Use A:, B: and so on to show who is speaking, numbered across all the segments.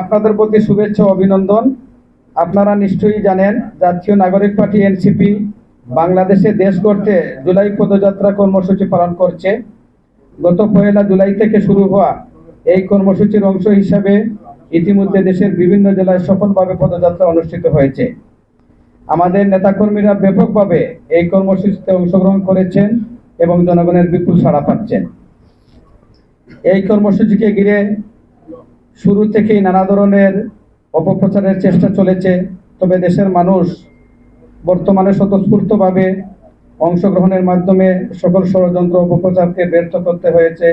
A: আপনাদের প্রতি শুভেচ্ছা অভিনন্দন। আপনারা নিশ্চয়ই জানেন, জাতীয় নাগরিক পার্টি এনসিপি বাংলাদেশে দেশ গড়তে জুলাই পদযাত্রা কর্মসূচি পালন করছে। গত পয়লা জুলাই থেকে শুরু হওয়া এই কর্মসূচির অংশ হিসাবে ইতিমধ্যে দেশের বিভিন্ন জেলায় সফলভাবে পদযাত্রা অনুষ্ঠিত হয়েছে। আমাদের নেতাকর্মীরা ব্যাপকভাবে এই কর্মসূচিতে অংশগ্রহণ করেছেন এবং জনগণের বিপুল সাড়া পাচ্ছেন। এই কর্মসূচিকে ঘিরে শুরু থেকেই নানা ধরনের অপপ্রচারের চেষ্টা চলেছে, তবে দেশের মানুষ বর্তমানে স্বতঃস্ফূর্তভাবে অংশগ্রহণের মাধ্যমে সকল ষড়যন্ত্র, অপপ্রচারকে ব্যর্থ করতে হয়েছে।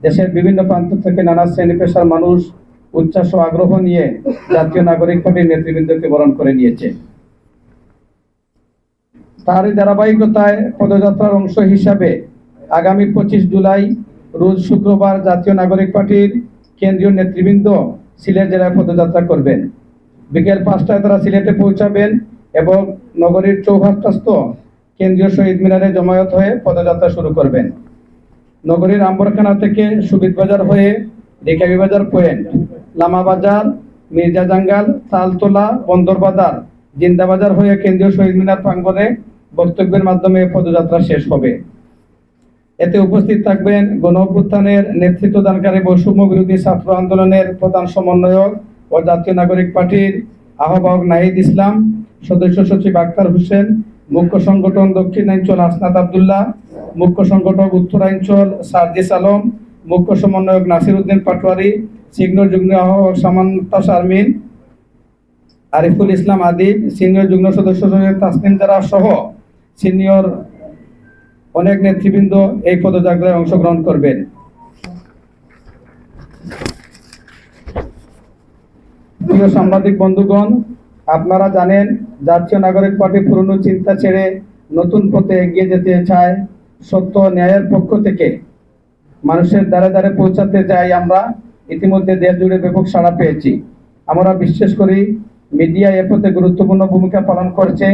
A: দেশের বিভিন্ন প্রান্ত থেকে নানা শ্রেণি পেশার মানুষ উচ্ছ্বাস ও আগ্রহ নিয়ে জাতীয় নাগরিক পার্টির নেতৃবৃন্দকে বরণ করে নিয়েছে। তারই ধারাবাহিকতায় পদযাত্রার অংশ হিসাবে আগামী পঁচিশ জুলাই, রোজ শুক্রবার জাতীয় নাগরিক পার্টির কেন্দ্রীয় নেতৃবৃন্দ সিলেট জেলায় পদযাত্রা করবেন। বিকেল পাঁচটায় তারা সিলেটে পৌঁছাবেন এবং নগরীর চৌহাট্টাস্থ কেন্দ্রীয় শহীদ মিনারে জমায়েত হয়ে পদযাত্রা শুরু করবেন। নগরীর আম্বরখানা থেকে সুবিদ বাজার হয়ে ঢেকাবি বাজার পয়েন্ট লামা বাজার মির্জা জাঙ্গাল, তালতলা, বন্দরবাজার, জিন্দাবাজার হয়ে কেন্দ্রীয় শহীদ মিনার প্রাঙ্গণে বক্তব্যের মাধ্যমে পদযাত্রা শেষ হবে। এতে উপস্থিত থাকবেন গণ অভ্যুত্থানের নেতৃত্ব দানকারী বৈষম্য বিরোধী ছাত্র আন্দোলনের প্রধান সমন্বয়ক ও জাতীয় নাগরিক পার্টির আহ্বায়ক নাহিদ ইসলাম, সদস্য সচিব আক্তার হোসেন, মুখ্য সংগঠন দক্ষিণাঞ্চল আসনাদ আবদুল্লাহ, মুখ্য সংগঠক উত্তরাঞ্চল সার্জিস আলম, মুখ্য সমন্বয়ক নাসির উদ্দিন পাটোয়ারি, সিনিয়র যুগ্ম আহ্বায়ক সামান্তা শারমিন আরিফুল ইসলাম আদিব, সিনিয়র যুগ্ম সদস্য সচিব তাসনিম জারা সহ সিনিয়র অনেক নেতৃবৃন্দ এই পদযাত্রায় অংশগ্রহণ করবেন। প্রিয় সাংবাদিক বন্ধুগণ, আপনারা জানেন, জাতীয় নাগরিক পার্টি পুরনো চিন্তা ছেড়ে নতুন পথে এগিয়ে যেতে চায় সত্য ন্যায়ের পক্ষ থেকে। মানুষের দ্বারে দ্বারে পৌঁছাতে চাই আমরা, ইতিমধ্যে দেশ জুড়ে ব্যাপক সাড়া পেয়েছি। আমরা বিশ্বাস করি, মিডিয়া এ পথে গুরুত্বপূর্ণ ভূমিকা পালন করছে।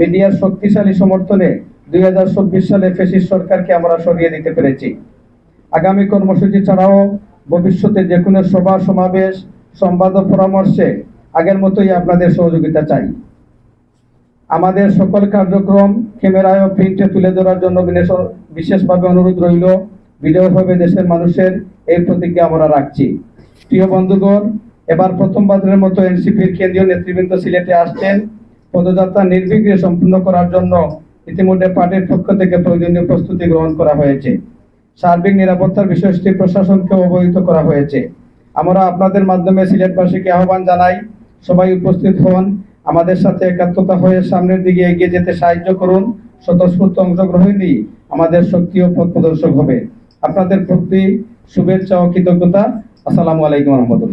A: মিডিয়ার শক্তিশালী সমর্থনে দুই সালে ফেসিস সরকারকে আমরা সরিয়ে দিতে পেরেছি। আগামী কর্মসূচি ছাড়াও ভবিষ্যতে যে কোনো সভা, সমাবেশ, সংবাদ পরামর্শে আগের মতোই আপনাদের সহযোগিতা চাই। আমাদের সকল কার্যক্রম ক্যামেরায় ও প্রিন্টে তুলে ধরার জন্য বিশেষভাবে অনুরোধ রইল। ভিডিও দেশের মানুষের এই প্রতিজ্ঞা আমরা রাখছি। প্রিয় বন্ধুগণ, এবার প্রথমবারের মতো এনসিপির কেন্দ্রীয় নেতৃবৃন্দ সিলেটে আসছেন। পদযাত্রা নির্বিঘ্নে সম্পূর্ণ করার জন্য ইতিমধ্যে পার্টির পক্ষ থেকে প্রয়োজনীয় প্রস্তুতি গ্রহণ করা হয়েছে। সার্বিক নিরাপত্তার বিষয়টি প্রশাসনকে অবহিত করা হয়েছে। আমরা আপনাদের মাধ্যমে সিলেটবাসীকে আহ্বান জানাই, সবাই উপস্থিত হন, আমাদের সাথে একাত্মতা হয়ে সামনের দিকে এগিয়ে যেতে সাহায্য করুন, স্বতঃস্ফূর্ত অংশগ্রহণই আমাদের শক্তি ও পথ প্রদর্শক হবে। আপনাদের প্রতি শুভেচ্ছা ও কৃতজ্ঞতা। আসসালামু আলাইকুম রহমতুল্লাহ।